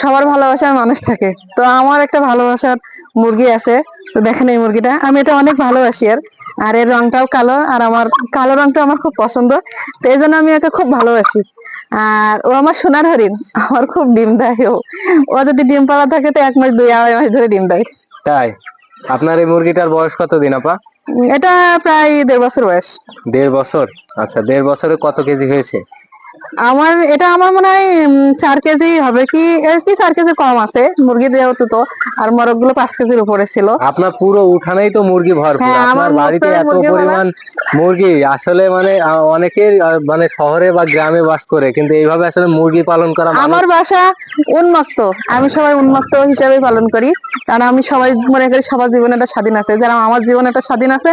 সবার ভালোবাসার মানুষ থাকে। তো আমার একটা ভালোবাসার মুরগি আছে। তো দেখেন এই মুরগিটা। আমি এটা অনেক ভালোবাসি আর আর এর রংটাও কালো। আর আমার কালো রংটা আমার খুব পছন্দ। তো এই জন্য আমি একে খুব ভালোবাসি। আর ও আমার সোনার হরিণ। আমার খুব ডিম দেয় ও। ও যদি ডিম পাড়া থাকে তো এক মাস দুই আড়াই মাস ধরে ডিম দেয়। তাই? আপনার এই মুরগিটার বয়স কত দিন আপা? এটা প্রায় দেড় বছর বয়স। দেড় বছর? আচ্ছা দেড় বছরে কত কেজি হয়েছে? আমার এটা আমার মনে হয় চার কেজি হবে কি এর কি চার কেজি কম আছে মুরগি যেহেতু তো আর মরকগুলো পাঁচ কেজির উপরে ছিল। আপনার পুরো উঠানেই তো মুরগি ভরপুর হ্যাঁ, আমার আপনার বাড়িতে এত মুরগি পরিমাণ মুরগি আসলে মানে আহ, অনেকের মানে শহরে বা গ্রামে বাস করে কিন্তু এইভাবে আসলে মুরগি পালন করা আমার বাসা উন্মুক্ত আমি সবাই উন্মুক্ত হিসাবে পালন করি কারণ আমি সবাই মনে করি সবার জীবনে একটা স্বাধীন আছে যারা আমার জীবনে একটা স্বাধীন আছে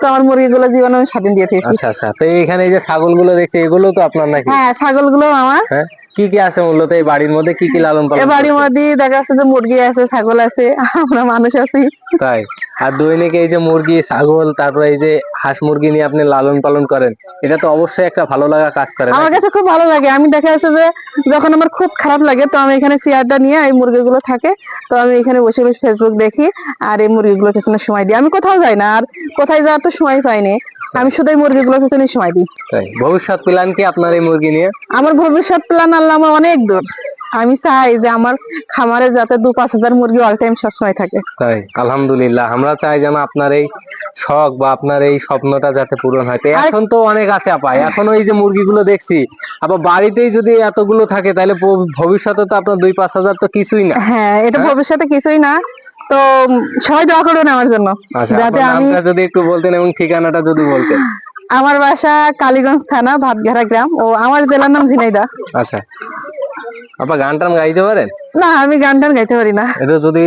তো আমার মুরগিগুলো জীবনে আমি স্বাধীন দিয়ে দিয়েছি আচ্ছা আচ্ছা তো এখানে এই যে ছাগলগুলো দেখছি এগুলো তো আপনার নাকি? হ্যাঁ ছাগলগুলো আমার হ্যাঁ কি কি আছে মূলত এই বাড়ির মধ্যে? কি কি লালন পালন বাড়ির মধ্যে দেখা যাচ্ছে যে মুরগি আছে ছাগল আছে আমরা মানুষ আছি। তাই? আর দৈনিক এই যে মুরগি ছাগল তারপরে এই যে হাঁস মুরগি নিয়ে আপনি লালন পালন করেন এটা তো অবশ্যই একটা ভালো লাগা কাজ করে আমার কাছে খুব ভালো লাগে। আমি দেখা যাচ্ছে যে যখন আমার খুব খারাপ লাগে তো আমি এখানে চেয়ারটা নিয়ে এই মুরগিগুলো থাকে তো আমি এখানে বসে বসে ফেসবুক দেখি আর এই মুরগিগুলোর পেছনে সময় দিই। আমি কোথাও যাই না আর কোথায় যাওয়ার তো সময় পাইনি। আমি শুধু এই মুরগিগুলোর পেছনে সময় দিই। ভবিষ্যৎ প্ল্যান কি আপনার এই মুরগি নিয়ে? আমার ভবিষ্যৎ প্ল্যান আল্লাহ আমার অনেক দূর। আমি চাই যে আমার খামারে যাতে দু পাঁচ হাজার মুরগি অল টাইম সবসময় থাকে। তাই আলহামদুলিল্লাহ আমরা চাই যেন আপনার এই শখ বা আপনার এই স্বপ্নটা যাতে পূরণ হয়। এখন তো অনেক আছে আপা। এখন ওই যে মুরগিগুলো দেখছি আবার বাড়িতেই যদি এতগুলো থাকে তাহলে ভবিষ্যতে তো আপনার দুই পাঁচ হাজার তো কিছুই না। হ্যাঁ এটা ভবিষ্যতে কিছুই না। তো সবাই দোয়া করবেন আমার জন্য। আচ্ছা যাতে আমি যদি একটু বলতেন এবং ঠিকানাটা যদি বলতেন। আমার বাসা কালীগঞ্জ থানা ভাতঘারা গ্রাম ও আমার জেলার নাম ঝিনাইদা আচ্ছা। আপা গান টান গাইতে পারেন? না আমি গান টান গাইতে পারি না। এটা যদি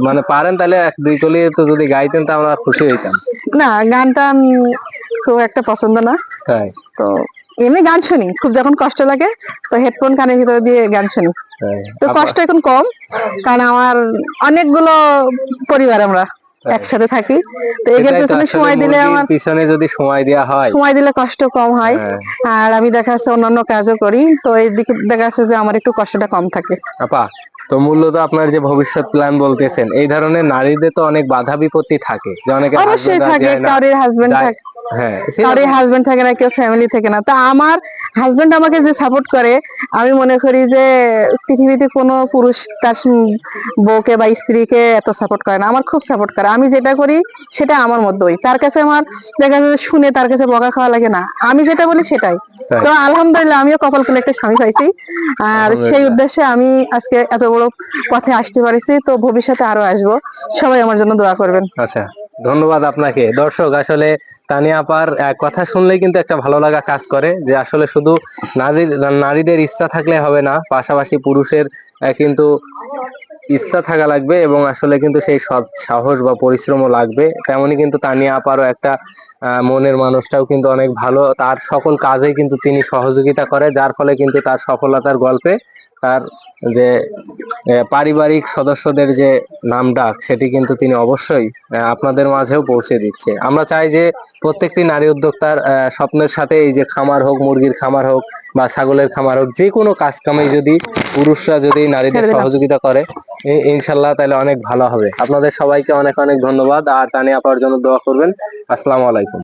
মানে পারেন তাহলে এক দুই কলি তো যদি গাইতেন তা আমরা খুশি হইতাম। না গান টান খুব একটা পছন্দ না। তাই। তো এমনি গান শুনি খুব যখন কষ্ট লাগে তো হেডফোন কানের ভিতরে দিয়ে গান শুনি। তো কষ্ট এখন কম কারণ আমার অনেকগুলো পরিবার আমরা একসাথে থাকি। তো এগের এটাই পেছনে সময় দিলে আমার পিছনে যদি সময় দেওয়া হয়। সময় দিলে কষ্ট কম হয়। হ্যাঁ। আর আমি দেখা যাচ্ছে অন্যান্য কাজও করি তো এই দিকে দেখা যাচ্ছে যে আমার একটু কষ্টটা কম থাকে। আপা তো মূলত আপনার যে ভবিষ্যৎ প্ল্যান বলতেছেন এই ধরনের নারীদের তো অনেক বাধা বিপত্তি থাকে। যে অনেকে অবশ্যই থাকে হয় কারোর হাজবেন্ড থাকে হ্যাঁ কারোর হাজবেন্ড থাকে না কেউ ফ্যামিলি থাকে না। তা আমার হাজবেন্ড আমাকে যে সাপোর্ট করে আমি মনে করি যে পৃথিবীতে কোনো পুরুষ তার বউকে বা স্ত্রীকে এত সাপোর্ট করে না। আমার খুব সাপোর্ট করে। আমি যেটা করি সেটা আমার মধ্যেই। তার কাছে আমার দেখা যাচ্ছে শুনে তার কাছে বকা খাওয়া লাগে না। আমি যেটা বলি সেটাই। তো আলহামদুলিল্লাহ আমিও কপাল খুলে একটা স্বামী পাইছি। আর সেই উদ্দেশ্যে আমি আজকে এত বড় পথে আসতে পারছি। তো ভবিষ্যতে আরও আসব। সবাই আমার জন্য দোয়া করবেন। আচ্ছা ধন্যবাদ আপনাকে। দর্শক আসলে তানিয়া আপার কথা শুনলেই কিন্তু একটা ভালো লাগা কাজ করে যে আসলে শুধু নারীর, নারীদের ইচ্ছা থাকলে হবে না, পাশাপাশি পুরুষের কিন্তু ইচ্ছা থাকা লাগবে এবং আসলে কিন্তু সেই সৎ সাহস বা পরিশ্রমও লাগবে। তেমনি কিন্তু তানিয়া আপারও একটা মনের মানুষটাও কিন্তু অনেক ভালো। তার সকল কাজে কিন্তু তিনি সহযোগিতা করে যার ফলে কিন্তু তার সফলতার গল্পে তার যে পারিবারিক সদস্যদের যে নাম ডাক সেটি কিন্তু তিনি অবশ্যই আপনাদের মাঝেও পৌঁছে দিচ্ছে। আমরা চাই যে প্রত্যেকটি নারী উদ্যোক্তার স্বপ্নের সাথে এই যে খামার হোক মুরগির খামার হোক বা ছাগলের খামার হোক যে কোনো কাজ কামে যদি পুরুষরা যদি নারীদের সহযোগিতা করে ইনশাল্লাহ তাহলে অনেক ভালো হবে। আপনাদের সবাইকে অনেক অনেক ধন্যবাদ। আর তানিয়া আপার জন্য দোয়া করবেন। আসসালামু আলাইকুম।